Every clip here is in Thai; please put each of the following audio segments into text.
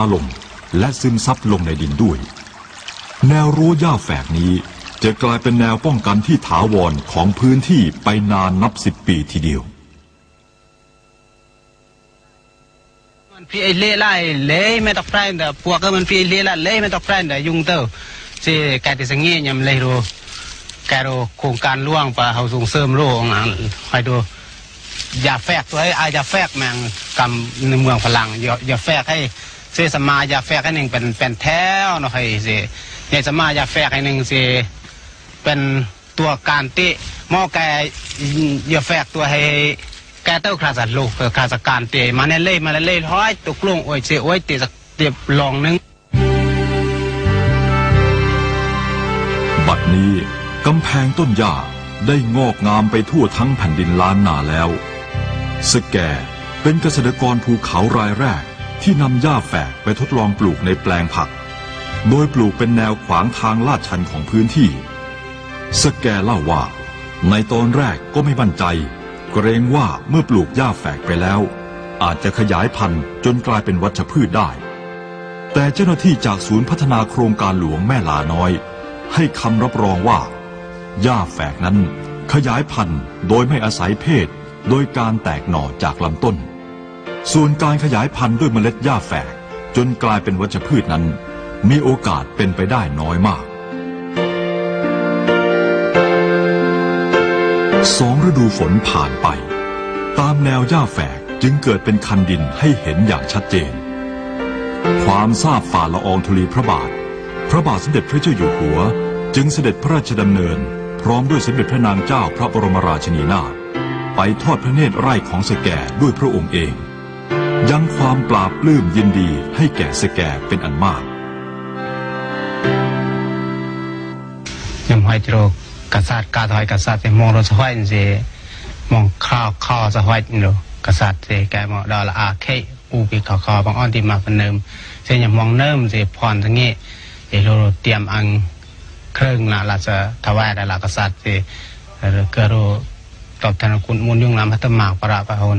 าลง และซึมซับลงในดินด้วย แนวรั้วหญ้าแฝกนี้ จะกลายเป็นแนวป้องกันที่ถาวรของพื้นที่ไปนานนับสิบปีทีเดียวมันพี่ไอเล่ไล่เล่ไม่ต้องแฟนแต่พวกก็มันพี่เล่ไล่เล่ไม่ต้องแฟนแต่ยุงเต้าสิแกติสังเงียยำเลยรู้แกรู้โครงการล่วงไปเขาส่งเสริมโลกอะคอยดูอย่าแฝกตัวให้อาอย่าแฝกแมงกำในเมืองพลังอย่าอย่าแฝกให้ สสมาอย่าแฝกให้หนึ่งเป็นเป็นแถวเนาะให้สิอย่าสมาอย่าแฝกให้หนึ่งสิเป็นตัวการติหม้อแกอย่าแฝกตัวให้แกเต้าคราสัตลูกคราสการเตมาเนเล่มาเล่ห้อยตุกลุงโอ้ยเจโอ้ยเตะสักเตียบลองนึงบัดนี้กำแพงต้นหญ้าได้งอกงามไปทั่วทั้งแผ่นดินล้านนาแล้ว สแกเป็นเกษตรกรภูเขารายแรก ที่นำหญ้าแฝกไปทดลองปลูกในแปลงผัก โดยปลูกเป็นแนวขวางทางลาดชันของพื้นที่ สแกเล่าว่า ในตอนแรกก็ไม่มั่นใจ เกรงว่าเมื่อปลูกหญ้าแฝกไปแล้ว อาจจะขยายพันธุ์จนกลายเป็นวัชพืชได้ แต่เจ้าหน้าที่จากศูนย์พัฒนาโครงการหลวงแม่ลาน้อย ให้คำรับรองว่าหญ้าแฝกนั้น ขยายพันธุ์โดยไม่อาศัยเพศ โดยการแตกหน่อจากลำต้น ส่วนการขยายพันธุ์ด้วยเมล็ดหญ้าแฝก จนกลายเป็นวัชพืชนั้น มีโอกาสเป็นไปได้น้อยมากสองฤดูฝนผ่านไป ตามแนวหญ้าแฝกจึงเกิดเป็นคันดินให้เห็นอย่างชัดเจน ความทราบฝ่าละอองธุลีพระบาท พระบาทสมเด็จพระเจ้าอยู่หัว จึงเสด็จพระราชดำเนิน พร้อมด้วยสมเด็จพระนางเจ้าพระบรมราชินีนาถไปทอดพระเนตรไร่ของสแก่ด้วยพระองค์เอง ยังความปราบปลื้มยินดีให้แก่สแก่เป็นอันมากยำห้อยโจรกษัตริย์กาถอยกษัตริย์มองราสห้อยสิมองข้าวข้าวสห้อยเนกษัตริย์สิแกมองดอละอาเคอูปีขอคอบางอ้อนที่มาพนเนิมเสยอย่างมองเนิ่มสิพรทั้งนี้เอโรเตรียมอังเครื่องละละจะถวายละกษัตริย์สิเกโรตอบแทนคุณมุนยุ่งลำพัตมากประปะหน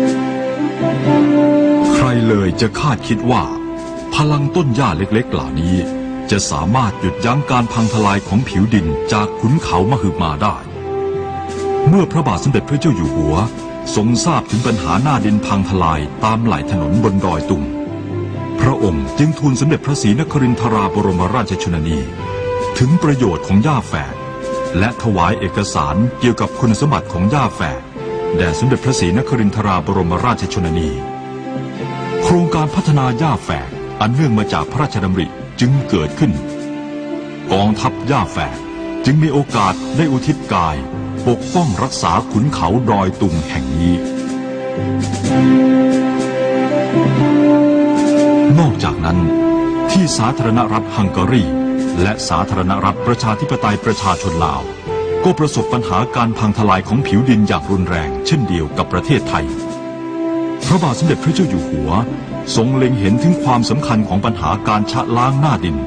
เลยจะคาดคิดว่า พลังต้นหญ้าเล็กๆ เหล่านี้ จะสามารถหยุดยั้งการพังทลายของผิวดินจากขุนเขามหึมาได้ เมื่อพระบาทสมเด็จพระเจ้าอยู่หัว ทรงทราบถึงปัญหาหน้าดินพังทลายตามไหล่ถนนบนดอยตุงพระองค์จึงทูลสมเด็จพระศรีนครินทราบรมราชชนนี ถึงประโยชน์ของหญ้าแฝก และถวายเอกสารเกี่ยวกับคุณสมบัติของหญ้าแฝกแด่สมเด็จพระศรีนครินทราบรมราชชนนี การพัฒนาหญ้าแฝกอันเนื่องมาจากพระราชดำริจึงเกิดขึ้น กองทัพหญ้าแฝกจึงมีโอกาสได้อุทิศกาย ปกป้องรักษาขุนเขาดอยตุงแห่งนี้ นอกจากนั้น ที่สาธารณรัฐฮังการี และสาธารณรัฐประชาธิปไตยประชาชนลาว ก็ประสบปัญหาการพังทลายของผิวดินอย่างรุนแรง เช่นเดียวกับประเทศไทย ระบาทสมเด็จพระเจ้าอยู่หัว ทรงเล็งเห็นถึงความสำคัญของปัญหาการชะล้างหน้าดิน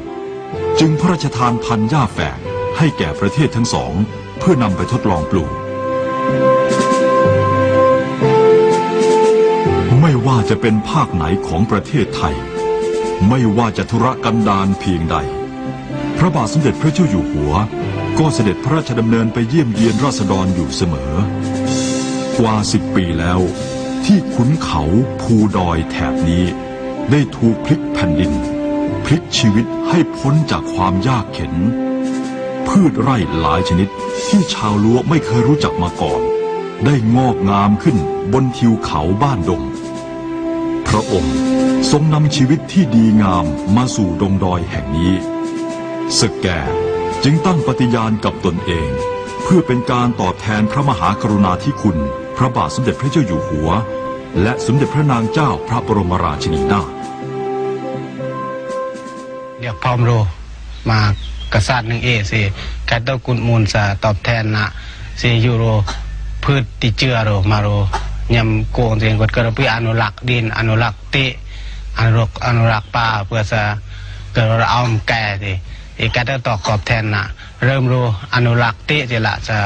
จึงพระราชทานพันธุ์หญ้าแฝกให้แก่ประเทศทั้งสอง เพื่อนำไปทดลองปลูก ไม่ว่าจะเป็นภาคไหนของประเทศไทย ไม่ว่าจะธุรกันดารเพียงใด พระบาทสมเด็จพระเจ้าอยู่หัว ก็เสด็จพระราชดำเนินไปเยี่ยมเยียนราษฎรอยู่เสมอ กว่าสิบปีแล้ว ที่ขุนเขาภูดอยแถบนี้ ได้ถูกพลิกแผ่นดิน พลิกชีวิตให้พ้นจากความยากเข็น พืชไร่หลายชนิดที่ชาวล้วไม่เคยรู้จักมาก่อน ได้งอกงามขึ้นบนทิวเขาบ้านดง พระองค์ทรงนำชีวิตที่ดีงามมาสู่ดงดอยแห่งนี้ สกแกจึงตั้งปฏิญาณกับตนเอง เพื่อเป็นการตอบแทนพระมหากรุณาธิคุณ พระบาทสมเด็จพระเจ้าอยู่หัว และสมเด็จพระนางเจ้าพระบรมราชินีนาถเรียกพร้อมโรมากษัตริย์หนึ่งเอสิแกตกุลมูลสะตอบแทนนะสิยูโร พืชติเจือโรมาโรยำโกงเจงกดกระพืออนุรักษ์ดิน อนุรักษ์ติอนุรักษ์อนุรักษ์ป่าเพื่อจะเกิดเราเอาแก่สิอีกแกตตอกตอบแทนนะเริ่มโรอนุรักษ์ติจะละจะ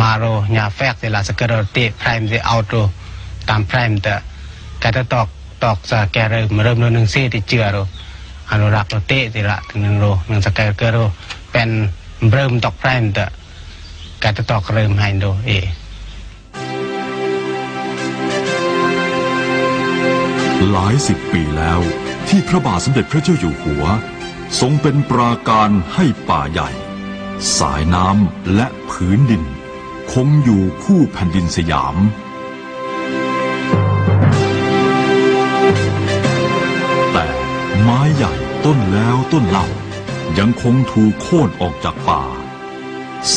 มาโรญาแฟกจะละจะเกิดติไพรม์จะเอาโรตามไพรม์แต่แกตตอกตอกจะแกเริ่มเริ่มรู้หนึ่งซีติเจือโรอนุรักษ์เรเตะทีละถึงหนึ่งโลหนึ่งสกเกอร์โรเป็นเริ่มตอกพร่มแต่การจะตอกเริ่มให้โดเอหลายสิบปีแล้ว ที่พระบาทสมเด็จพระเจ้าอยู่หัว ทรงเป็นปราการให้ป่าใหญ่ สายน้ำและผืนดิน คงอยู่คู่แผ่นดินสยาม แต่ไม้ใหญ่ต้นแล้วต้นเล่า ยังคงถูกโค่นออกจากป่า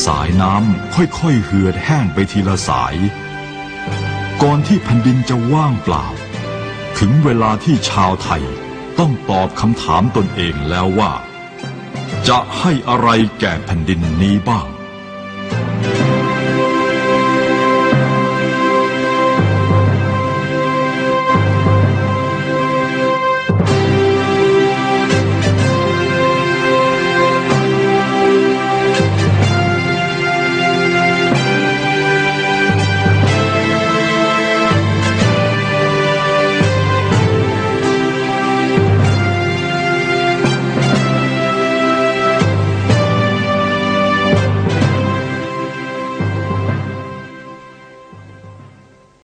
สายน้ำค่อยๆเหือดแห้งไปทีละสาย ก่อนที่แผ่นดินจะว่างเปล่า ถึงเวลาที่ชาวไทยต้องตอบคำถามตนเองแล้วว่า จะให้อะไรแก่แผ่นดินนี้บ้าง